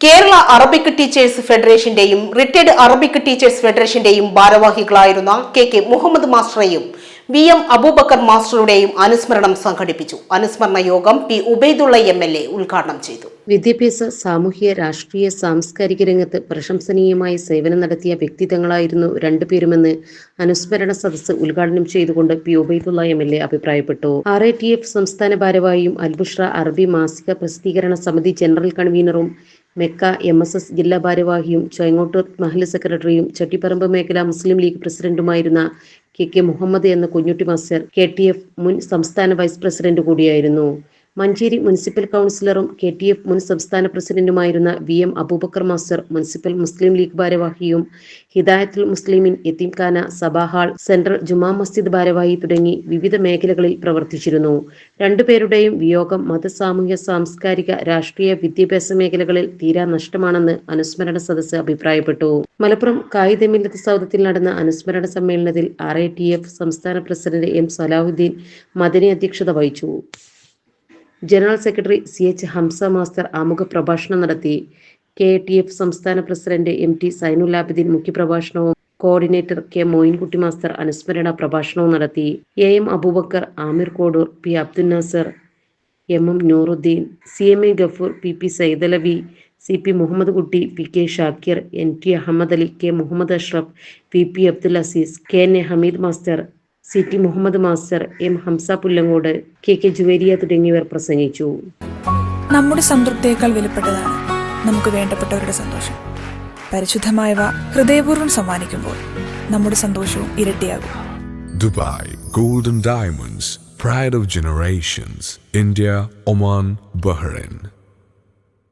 Kerala Arabic teachers ഫെഡറേഷന്റെയും retired Arabic teachers ഫെഡറേഷന്റെയും ഭാരവാഹികളായിരുന്ന കെ കെ മുഹമ്മദ് മാസ്റ്ററെയും വി എം അബൂബക്കർ മാസ്റ്ററുടെയും അനുസ്മരണം സംഘടിപ്പിച്ചു. അനുസ്മരണ യോഗം P Ubaidullah M L A ഉദ്ഘാടനം ചെയ്തു. വിദ്യാഭ്യാസ സാമൂഹ്യ രാഷ്ട്രീയ സാംസ്കാരിക രംഗത്ത് പ്രശംസനീയമായി സേവനം നടത്തിയ വ്യക്തിത്വങ്ങളായിരുന്നു രണ്ടുപേരുമെന്ന് അനുസ്മരണ സദസ്സ് ഉദ്ഘാടനം ചെയ്തുകൊണ്ട് P Ubaidulla M L A അഭിപ്രായപ്പെട്ടു. ആർ എ ടി എഫ് സംസ്ഥാന ഭാരവാഹിയും അൽബുഷ്ര അറബി മാസിക പ്രസിദ്ധീകരണ സമിതി ജനറൽ കൺവീനറും മെക്ക എം എസ് എസ് ജില്ലാ ഭാരവാഹിയും ചോയങ്ങോട്ടൂർ മഹല്ല് സെക്രട്ടറിയും ചട്ടിപ്പറമ്പ് മേഖല മുസ്ലിം ലീഗ് പ്രസിഡന്റുമായിരുന്ന കെ കെ മുഹമ്മദ് എന്ന Kunhutty master K T F മുൻ സംസ്ഥാന വൈസ് പ്രസിഡന്റ് കൂടിയായിരുന്നു. മഞ്ചേരി മുനിസിപ്പൽ കൗൺസിലറും കെ ടി എഫ് മുൻ സംസ്ഥാന പ്രസിഡന്റുമായിരുന്ന V M Abubakar master municipal Muslim League ഭാരവാഹിയും Hidayathul Muslimeen യത്തീംഖാന സഭാഹാൾ സെൻട്രൽ ജുമാ മസ്ജിദ് ഭാരവാഹി തുടങ്ങി വിവിധ മേഖലകളിൽ പ്രവർത്തിച്ചിരുന്നു. രണ്ടുപേരുടെയും വിയോഗം മത സാമൂഹ്യ സാംസ്കാരിക രാഷ്ട്രീയ വിദ്യാഭ്യാസ മേഖലകളിൽ തീരാ നഷ്ടമാണെന്ന് അനുസ്മരണ സദസ്സ് അഭിപ്രായപ്പെട്ടു. മലപ്പുറം കായികമില്ലത്ത് സൗദത്തിൽ നടന്ന അനുസ്മരണ സമ്മേളനത്തിൽ ആർ ഐ ടി എഫ് സംസ്ഥാന പ്രസിഡന്റ് എം സലാഹുദ്ദീൻ മദനി അധ്യക്ഷത വഹിച്ചു. General secretary C H Hamza master ആമുഖ പ്രഭാഷണം നടത്തി. കെ ടി എഫ് സംസ്ഥാന പ്രസിഡന്റ് എം ടി സൈനുലാബിദ്ദീൻ മുഖ്യപ്രഭാഷണവും കോർഡിനേറ്റർ കെ മോയിൻകുട്ടി മാസ്റ്റർ അനുസ്മരണ പ്രഭാഷണവും നടത്തി. A M Abubakar Amir Kodur P Abdul Nasar M M Nooruddin C M A Gafoor P P Saidalavi C P Muhammad Kutty P K Shakir N T Ahmed Ali K Muhammad Ashraf P P Abdul Aziz K N A Hameed master C T Muhammad master M Hamza Pullangode K K Juveria തുടങ്ങിയവർ പ്രസംഗിച്ചു. നമ്മുടെ സംതൃപ്തിയേക്കാൾ വിലപ്പെട്ടതാണ് നമുക്ക് വേണ്ടപ്പെട്ടവരുടെ സന്തോഷം. പരിശുദ്ധമായവ ഹൃദയപൂർവം സമ്മാനിക്കുമ്പോൾ നമ്മുടെ സന്തോഷവും ഇരട്ടിയാകും. Dubai golden diamonds pride of generations India Oman Bahrain.